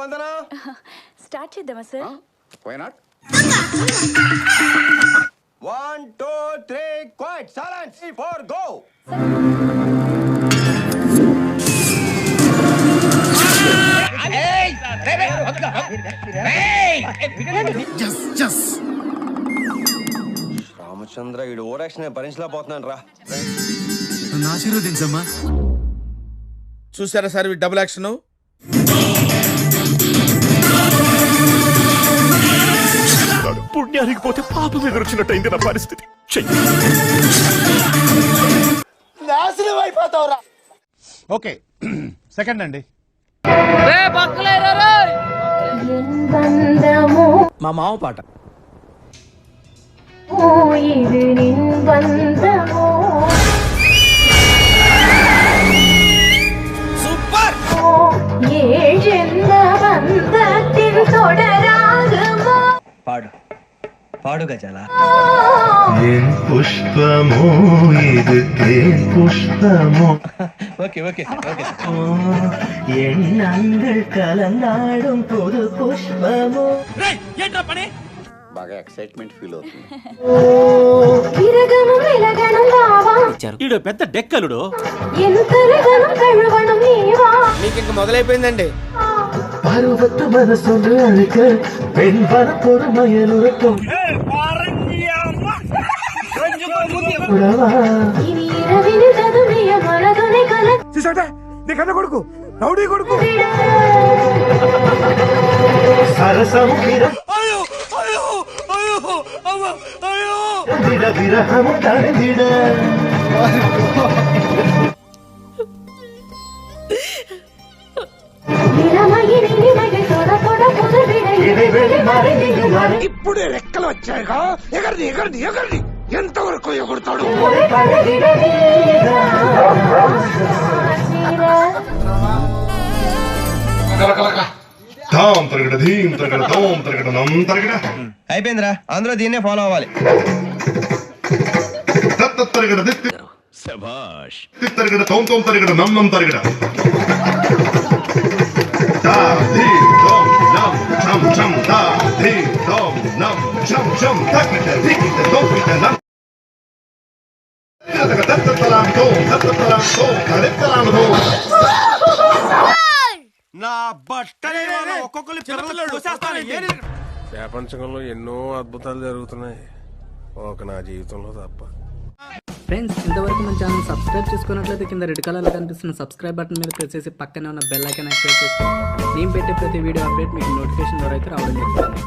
వందన? Start చేద్దామా sir? Why not one two three quiet silence four go Ramachandra ఈడు ఓరాక్షన్ భరించలేకపోతున్నాను రా. నన్ను ఆశీర్వదించమ్మా చూసారా సార్ డబుల్ యాక్షన్ పుణ్యానికి పోతే పాపం ఎదురొచ్చినట్టయింది నా పరిస్థితి. చెయ్యి. ఓకే సెకండ్ అండి. మా మామ పాట. పాడు పాడు గజాల ఎన్ పుష్పమో ఇది తేన్ పుష్పమో ఓకే ఓకే ఓకే எண்ணங்கள் கலந்தாடும் புது புஷ்பமோ బాగా ఎక్సైట్మెంట్ ఫీల్ అవుతుంది விரகனும் விலகனும் வாவா ఈడు పెద్ద డెక్కలుడు என் தருகனும் கழுவனும் நீவா మీకు ఇంక మొదలైపోయిందండి பருவத்து மனசொன்று அழுக்க பெண் பரப்பொருமையல் உறக்கம் உறவா இனி இரவினில் ததுமிய மனதுனை கலக்க చూసాట నీ కన్న కొడుకు రౌడీ వచ్చాయిగా ఎగరిది ఎగరిది ఎగరిది ఎంతవరకు ఎగురుతాడు? తాం తరగడ ధీం తరగడ తాం తరగడ నం తరగడ. అయిపోయిందిరా. అందరూ దీన్నే ఫాలో అవ్వాలి. తత్త తరగడ దిత్తి శభాష్ తిత్తరగడ తోం తరగడ నం నం తోకిట నం తత్త తలాం తోం తత్త తలాం తోం తలెత్త తలాం తోం నా బట్టలే ఒక్కొక్కరు ప్రపంచంలో ఎన్నో అద్భుతాలు జరుగుతున్నాయి ఒక నా జీవితంలో తప్ప ఫ్రెండ్స్ ఇంతవరకు మన ఛానల్ సబ్స్క్రైబ్ చేసుకున్నట్లయితే కింద రెడ్ కలర్లో కనిపిస్తున్న సబ్స్క్రైబ్ బటన్ మీద ప్రెస్ చేసి పక్కనే ఉన్న బెల్ ఐకాన్ యాక్టివేట్ చేసుకోండి నేను పెట్టే ప్రతి వీడియో అప్డేట్ మీకు నోటిఫికేషన్ ద్వారా అయితే రావడం జరుగుతుంది